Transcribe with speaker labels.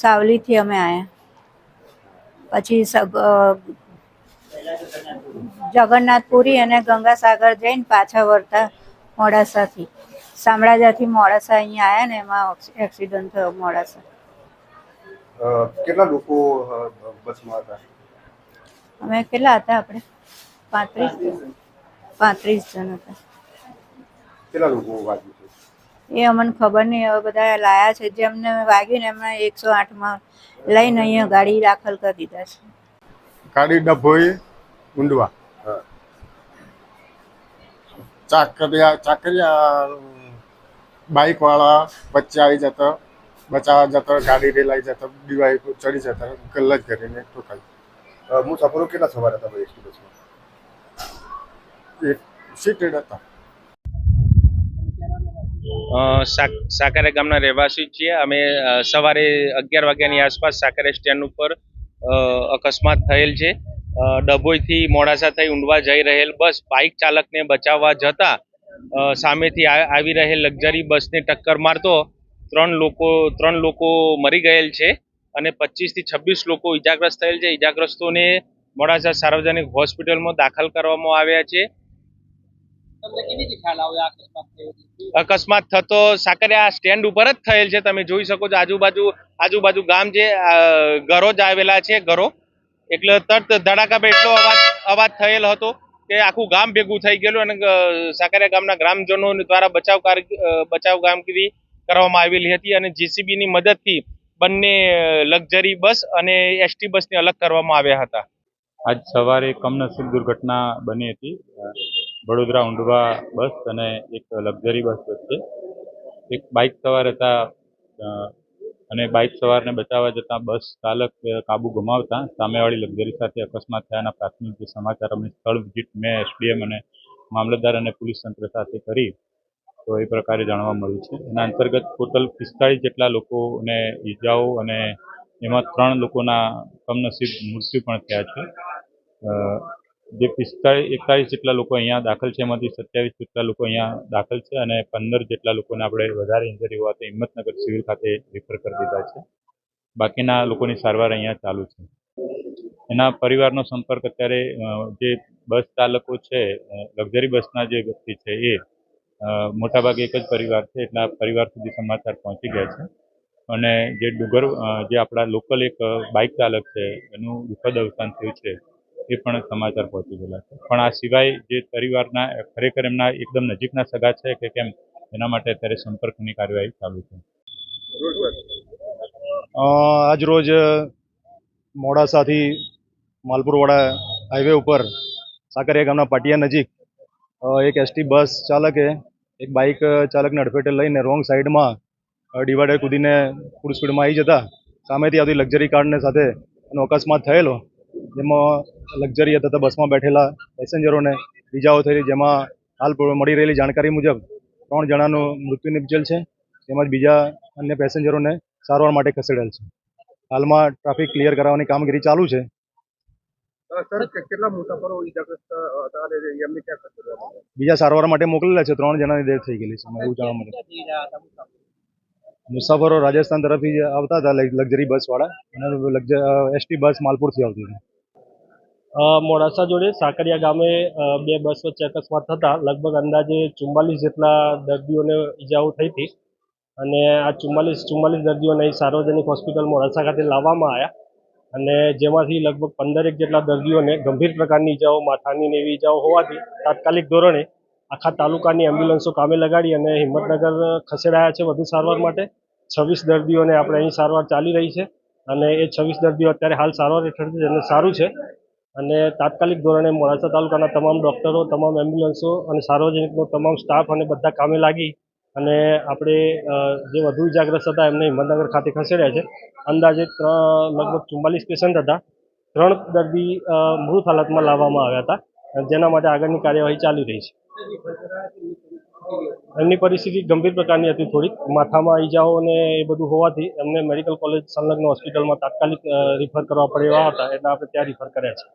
Speaker 1: સાવલીથી અમે આવ્યા પછી જગન્નાથપુરી અને ગંગાસાગર જઈને પાછા વળતા મોડાસાથી. શામળાજાથી મોડાસા અહીંયા આવ્યા ને એમાં એક્સિડન્ટ થયો મોડાસા.
Speaker 2: કેટલા લોકો બસમાં હતા?
Speaker 1: અમે કેટલા હતા આપણે? પાંત્રીસ પાંત્રીસ જણ હતા.
Speaker 2: કેટલા લોકો વાગ્યું છે
Speaker 1: એ અમને ખબર નહીં હવે બધા લાયા છે. જેમને વાગ્યું ને એમને એકસો આઠમાં લઈને અહીંયા ગાડી દાખલ કરી દીધા છે.
Speaker 3: ગાડી ડભોઈ ઊંડવા.
Speaker 2: હા.
Speaker 3: ચાકરિયા ચાકરિયા બાઇક વાળા વચ્ચે આવી જતો બચાવવા જતો ગાડી રેલાઈ જતો દિવાળી ચડી જતો ગલ્લ જ કરીને ટોટલ
Speaker 2: અ, મુસાફરો કેટલા સવાર હતા? ભાઈ એસટી બસમાં
Speaker 3: એક સીટેડ હતા.
Speaker 4: અ, સાક- સાકરિયા ગામના રહેવાસી છીએ. અમે સવારે અગિયાર વાગ્યાની આસપાસ સાકરે સ્ટેન્ડ ઉપર અકસ્માત થયેલ છે. ડભોઈથી મોડાસા થઈ ઊંડવા જઈ રહેલ બસ બાઇક ચાલકને બચાવવા જતા સામેથી આવી રહેલ લક્ઝરી બસને ટક્કર મારતો ત્રણ લોકો ત્રણ લોકો મરી ગયેલ છે અને પચીસથી છવ્વીસ લોકો ઈજાગ્રસ્ત થયેલ છે. ઈજાગ્રસ્તોને મોડાસા સાર્વજનિક હોસ્પિટલમાં દાખલ કરવામાં આવ્યા છે. અકસ્માત થતો સાકરિયા સ્ટેન્ડ ઉપર જ થયેલ છે. તમે જોઈ શકો છો આજુબાજુ આજુબાજુ ગામ જે ઘરો જ આવેલા છે ઘરો. એટલે તરત ધડાકા એટલો અવાજ અવાજ થયેલ હતો કે આખું ગામ ભેગું થઈ ગયેલું અને સાકરિયા ગામના ગ્રામજનો દ્વારા બચાવ બચાવ કામગીરી કરવામાં આવેલી હતી અને જેસીબી ની મદદથી બંને લક્ઝરી બસ અને એસટી બસને અલગ કરવામાં આવ્યા હતા.
Speaker 5: આજ સવારે કમનસીબ દુર્ઘટના બની હતી. વડોદરા ઊંડવા બસ અને એક લક્ઝરી બસ વચ્ચે એક બાઇક સવાર હતા અને બાઇક સવારને બચાવવા જતાં બસ ચાલક કાબુ ગુમાવતા. સામેવાળી લક્ઝરી સાથે અકસ્માત થયાના પ્રાથમિક જે સમાચાર અમને સ્થળ વિઝિટ મેં એસડીએમ અને મામલતદાર અને પોલીસ તંત્ર સાથે કરી. તો એ પ્રકારે જાણવા મળ્યું છે. એના અંતર્ગત ટોટલ પિસ્તાળીસ જેટલા લોકોને ઈજાઓ અને એમાં ત્રણ લોકોના કમનસીબ મૃત્યુ પણ થયા છે. જે પિસ્તાળીસ એકતાલીસ જેટલા લોકો અહીંયા દાખલ છે, એમાંથી સત્યાવીસ જેટલા લોકો અહીંયા દાખલ છે અને પંદર જેટલા લોકોને આપણે વધારે ઇન્જરી હોવાથી હિંમતનગર સિવિલ ખાતે રિફર કરી દીધા છે. બાકીના લોકોની સારવાર અહીંયા ચાલુ છે. એના પરિવારનો સંપર્ક અત્યારે જે બસ ચાલકો છે લક્ઝરી બસના જે વ્યક્તિ છે એ મોટાભાગે એક જ પરિવાર છે, એટલે પરિવાર સુધી સમાચાર પહોંચી ગયા છે. અને જે ડુગર જે આપણા લોકલ એક બાઇક ચાલક છે, એનું દુઃખદ અવસાન થયું છે. એ પણ સમાચાર પહોંચી ગયેલા છે. પણ આ સિવાય જે પરિવારના, ખરેખર એમના એકદમ નજીકના સગા છે કે કેમ, એના માટે અત્યારે સંપર્કની કાર્યવાહી ચાલુ છે.
Speaker 6: આજ રોજ મોડાસાથી માલપુરવાડા હાઈવે ઉપર સાકરિયા ગામના પાટિયા નજીક એક એસટી બસ ચાલકે, એક બાઇક ચાલકને અડફેટે લઈને રોંગ સાઈડમાં ડિવાઈડર કૂદીને ફૂલ સ્પીડમાં આવી જતા. સામેથી આવતી લક્ઝરી કારને સાથે એનો અકસ્માત થયેલો, જેમાં લક્ઝરી તથા બસમાં બેઠેલા પેસેન્જરોને ઇજાઓ થયેલી જેમાં હાલ મળી રહેલી જાણકારી મુજબ ત્રણ જણાનું મૃત્યુ નિપજેલ છે. તેમજ બીજા અન્ય પેસેન્જરોને સારવાર માટે ખસેડેલ છે. હાલમાં ટ્રાફિક ક્લિયર કરાવવાની કામગીરી ચાલુ છે? બીજા સારવાર માટે મોકલેલા છે. ત્રણ જણાની ડેથ થઈ ગયેલી છે. એવું જાણવા મળે. મુસાફરો રાજસ્થાન તરફથી આવતા હતા લક્ઝરી બસ વાળા અને એસટી બસ માલપુરથી આવતી હતી.
Speaker 7: મોડાસા જોડે સાકરિયા ગામે બે બસ વચ્ચે અકસ્માત થતા લગભગ અંદાજે ચુમ્માલીસ જેટલા દર્દીઓને ઈજાઓ થઈ હતી. અને આ ચુમ્માલીસ ચુમ્માલીસ દર્દીઓને સાર્વજનિક હોસ્પિટલ મોડાસા ખાતે લાવવામાં આવ્યા. અને જેમાંથી લગભગ પંદરેક જેટલા દર્દીઓને ગંભીર પ્રકારની ઈજાઓ, માથાની ને એવી ઈજાઓ હોવાથી તાત્કાલિક ધોરણે આખા તાલુકાની એમ્બ્યુલન્સો કામે લગાડી અને હિંમતનગર ખસેડાયા છે વધુ સારવાર માટે. છવ્વીસ દર્દીઓને આપણે અહીં સારવાર ચાલી રહી છે. અને એ છવ્વીસ દર્દીઓ અત્યારે હાલ સારવાર હેઠળ છે જેને સારું છે. અને તાત્કાલિક ધોરણે મોડાસા તાલુકાના તમામ ડૉક્ટરો, તમામ એમ્બ્યુલન્સો અને સાર્વજનિકનો તમામ સ્ટાફ અને બધા કામે લાગી અને આપણે જે વધુ ઇજાગ્રસ્ત હતા એમને હિંમતનગર ખાતે ખસેડ્યા છે. અંદાજે ત્રણ, લગભગ ચુમ્માલીસ પેશન્ટ હતા. ત્રણ દર્દી મૃત હાલતમાં લાવવામાં આવ્યા હતા. જેના માટે આગળની કાર્યવાહી ચાલી રહી છે. એમની પરિસ્થિતિ ગંભીર પ્રકારની હતી થોડીક. માથામાં ઈજાઓ અને એ બધું હોવાથી એમને મેડિકલ કોલેજ સંલગ્ન હોસ્પિટલમાં તાત્કાલિક રિફર કરવા પડે એવા હતા. એટલે આપણે ત્યાં રિફર કર્યા છે.